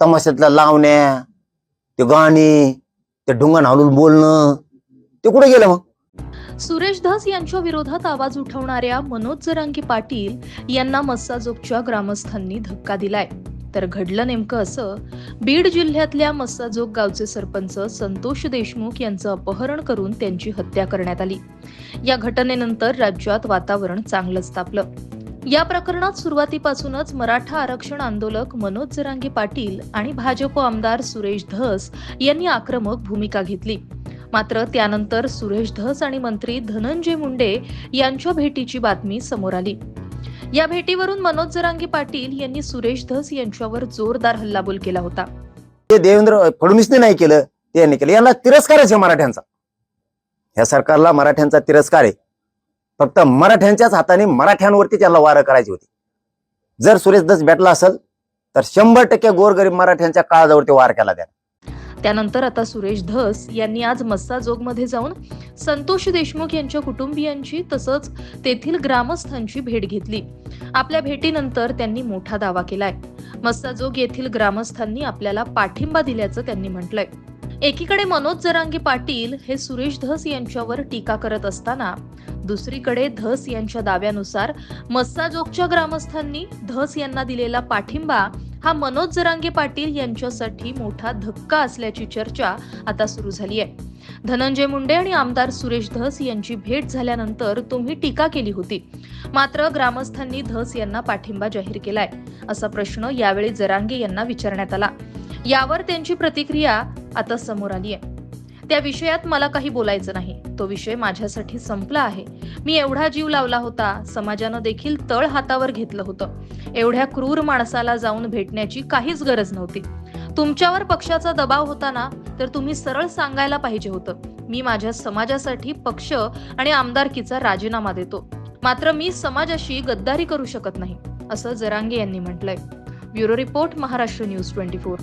तमाशातल्या लावण्या ते गाणी ते ढुंगण हालून बोलणं ते कुठे गेलं मग? सुरेश धस यांच्या विरोधात आवाज उठवणाऱ्या मनोज जरांगी पाटील यांना मस्साजोगच्या ग्रामस्थांनी धक्का दिलाय. तर घडलं नेमकं असं बीड जिल्ह्यातल्या मस्साजोग गावचे सरपंच संतोष देशमुख यांचं अपहरण करून त्यांची हत्या करण्यात आली. या घटनेनंतर राज्यात वातावरण चांगलंच तापलं. या प्रकरणात सुरुवातीपासूनच मराठा आरक्षण आंदोलक मनोज जरांगे पाटील आणि भाजप आमदार सुरेश धस यांनी आक्रमक भूमिका घेतली. मात्र त्यानंतर सुरेश धस आणि मंत्री धनंजय मुंडे यांच्या भेटीची बातमी समोर आली. या भेटीवरून मनोज जरांगे पाटील यांनी सुरेश धस यांच्यावर जोरदार हल्लाबोल केला होता. ते देवेंद्र फडणवीसने नाही केलं ते यांनी केलं. यांना तिरस्कारच आहे मराठ्यांचा. या सरकारला मराठ्यांचा तिरस्कार आहे. फक्त मराठ्यांच्याच हाताने मराठ्यांवरती त्यांना वारं करायची होती. जर सुरेश दस भेटला असेल तर शंभर टक्के गोरगरीब मराठ्यांच्या काळजावरती वार केला त्या त्यानंतर आता सुरेश धस यांनी आज मस्साजोगमध्ये जाऊन संतोष देशमुख यांच्या कुटुंबियांची तसंच तेथील ग्रामस्थांची भेट घेतली. आपल्या भेटीनंतर त्यांनी मोठा दावा केलाय. मस्साजोग येथील ग्रामस्थांनी आपल्याला पाठिंबा दिल्याचं त्यांनी म्हटलंय. एकीकडे मनोज जरांगे पाटील हे सुरेश धस यांच्यावर टीका करत असताना दुसरीकडे धस यांच्या दाव्यानुसार मस्साजोगच्या ग्रामस्थांनी धस यांना दिलेला पाठिंबा हा मनोज जरांगे पाटील यांच्यासाठी मोठा धक्का असल्याची चर्चा आता सुरू झाली आहे धनंजय मुंडे आणि आमदार सुरेश धस यांची भेट झाल्यानंतर तुम्ही टीका केली होती. मात्र ग्रामस्थांनी धस यांना पाठिंबा जाहीर केलाय असा प्रश्न यावेळी जरांगे यांना विचारण्यात आला. यावर त्यांची प्रतिक्रिया आता समोर आली आहे त्या विषयात मला काही बोलायचं नाही. तो विषय माझ्यासाठी संपला आहे. मी एवढा जीव लावला होता समाजानं देखील तळ हातावर घेतलं होतं. एवढ्या क्रूर माणसाला जाऊन भेटण्याची काहीच गरज नव्हती. तुमच्यावर पक्षाचा दबाव होता ना तर तुम्ही सरळ सांगायला पाहिजे होतं. मी माझ्या समाजासाठी पक्ष आणि आमदारकीचा राजीनामा देतो. मात्र मी समाजाशी गद्दारी करू शकत नाही असं जरांगे यांनी म्हटलंय. Bureau report Maharashtra news twenty four.